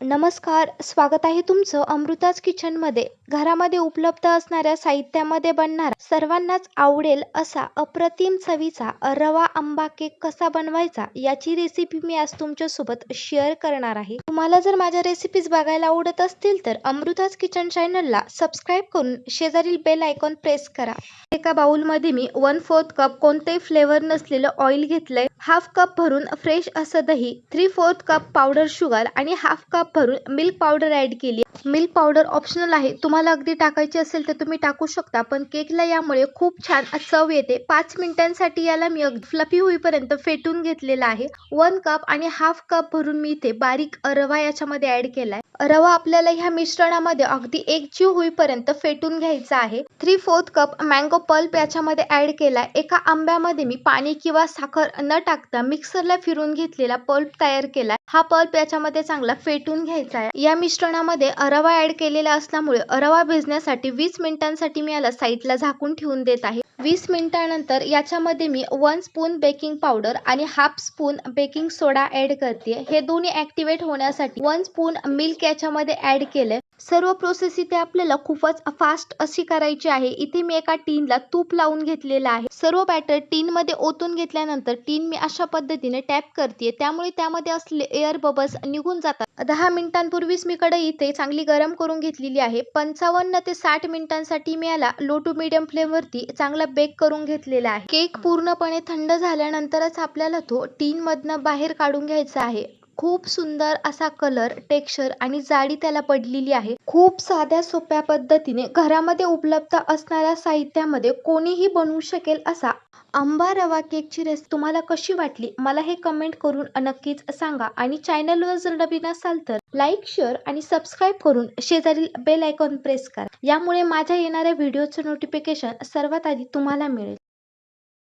नमस्कार स्वागत आहे तुमचं अमृताज किचनमध्ये. घरामध्ये उपलब्ध असणाऱ्या साहित्यामध्ये बनणारा सर्वांनाच आवडेल असा अप्रतिम चवीचा रवा आंबा केक कसा बनवायचा याची रेसिपी मी आज तुमच्यासोबत शेअर करणार आहे. तुम्हाला जर माझ्या रेसिपीज बघायला आवडत असतील तर अमृताज किचन चॅनलला सबस्क्राईब करून शेजारील बेल आयकॉन प्रेस करा. एका बाउलमध्ये मी वन फोर्थ कप कोणतेही फ्लेवर नसलेलं ऑइल घेतलंय. हाफ कप भरून फ्रेश असं दही three fourth cup powder sugar आणि हाफ कप भरून मिल्क पावडर ऍड केली. मिल्क पावडर ऑप्शनल आहे. तुम्हाला अगदी टाकायची असेल तर तुम्ही टाकू शकता पण केकला यामुळे खूप छान चव येते. पाच मिनिटांसाठी याला मी अगदी फ्लफी होईपर्यंत फेटून घेतलेला आहे. वन कप आणि हाफ कप भरून मी इथे बारीक रवा याच्यामध्ये ऍड केलाय. रवा आपल्याला ह्या मिश्रणामध्ये अगदी एक जीव होईपर्यंत फेटून घ्यायचा आहे. Three fourth cup mango pulp याच्यामध्ये ऍड केलाय. एका आंब्यामध्ये मी पाणी किंवा साखर न टाक टाकता मिक्सरला फिरून घेतलेला पल्प तयार केला. हा पल्प याच्यामध्ये चांगला फेटून घ्यायचा आहे. या मिश्रणामध्ये अरवा ऍड केलेला असल्यामुळे अरवा भिजण्यासाठी वीस मिनिटांसाठी मी याला साईडला झाकून ठेवून देत आहे. वीस मिनिटानंतर याच्यामध्ये मी वन स्पून बेकिंग पावडर आणि half spoon baking soda add करते. हे दोन्ही ऍक्टिव्हेट होण्यासाठी वन स्पून मिल्क याच्यामध्ये ऍड केलंय. सर्व प्रोसेस इथे आपल्याला खूपच फास्ट अशी करायची आहे. इथे मी एका टीनला तूप लावून घेतलेलं आहे. सर्व बॅटर टीन मध्ये ओतून घेतल्यानंतर टीन मी अशा पद्धतीने टॅप करते त्यामुळे त्यामध्ये असले एअर बबल्स निघून जातात. दहा मिनिटांपूर्वीच मी कडे इथे चांगली गरम करून घेतलेली आहे. पंचावन्न ते साठ मिनिटांसाठी मी याला लो टू मिडियम फ्लेम वरती चांगला बेक करून घेतलेला आहे. केक पूर्णपणे थंड झाल्यानंतरच आपल्याला तो टीन मधनं बाहेर काढून घ्यायचा आहे. खूप सुंदर असा कलर टेक्स्चर आणि जाडी त्याला पडलेली आहे. खूप साध्या सोप्या पद्धतीने घरामध्ये उपलब्ध असणाऱ्या साहित्यामध्ये कोणीही बनवू शकेल असा आंबा रवा केकची रेसिपी तुम्हाला कशी वाटली? मला हे कमेंट करून नक्कीच सांगा आणि चॅनलवर जर नवीन असाल तर लाईक शेअर आणि सबस्क्राईब करून शेजारील बेल आयकॉन प्रेस करा. यामुळे माझ्या येणाऱ्या व्हिडिओचं नोटिफिकेशन सर्वात आधी तुम्हाला मिळेल.